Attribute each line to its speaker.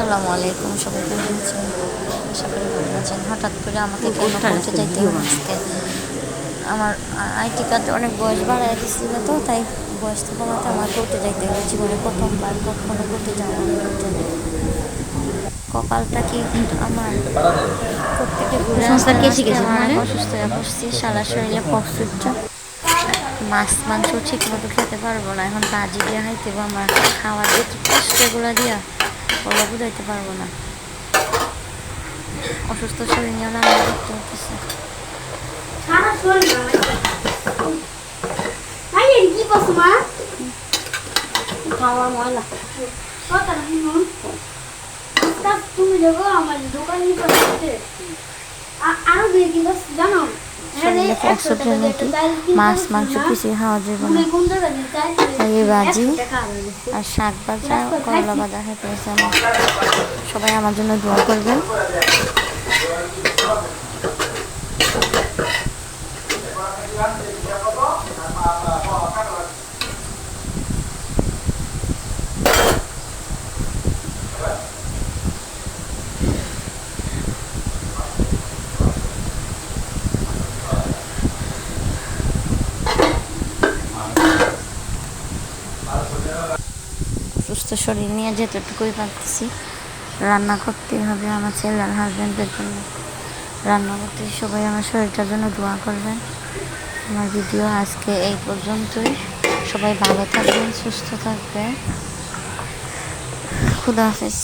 Speaker 1: আসসালামু আলাইকুম সবাই কেমন আছেন? করি ভালো আছেন। হঠাৎ করে আমাকে কেন করতে যাইতে হবে আজকে আমার আইটি কার্ডে অনেক বয়স বাড়াই দিচ্ছিল তো তাই বয়সটা কমাতে আমার করতে যাইতে হবে। জীবনে প্রথমবার কখনো করতে যাওয়া কপালটা কি আমার প্রত্যেকে ঘুরে আমার? অসুস্থ হয়ে সারা শরীরে কষ্ট মাছ মাংস ঠিক মতো খেতে পারব না এখন বাজি দিয়ে খাইতে আমার খাওয়ার দিয়া ওগুলো বুঝাইতে পারব না। অসুস্থ শরীর নিয়ে রান্না করতে হতেছে
Speaker 2: সারা শরীর ভাই এর কি বসো মা?
Speaker 3: খাওয়ার ময়লা।
Speaker 2: কথা শুনুন আজকাল তুমি দেখো আমার দোকান আরও দুই কিলো জানো?
Speaker 1: শরীরে কষ্ট নাকি মাছ মাংস কিছুই খাওয়া যাবে না। এই বাজি আর শাক ভাজা করলা ভাজা খেতে আমার। সবাই আমার জন্য দোয়া করবেন। সুস্থ শরীর নিয়ে যেতটুকুই পারতেছি রান্না করতে হবে আমার ছেলে আর হাজব্যান্ডের জন্য। রান্না করতে সবাই আমার শরীরটার জন্য দোয়া করবেন। আমার ভিডিও আজকে এই পর্যন্তই। সবাই ভালো থাকবেন, সুস্থ থাকবেন। খুদা হাফেজ।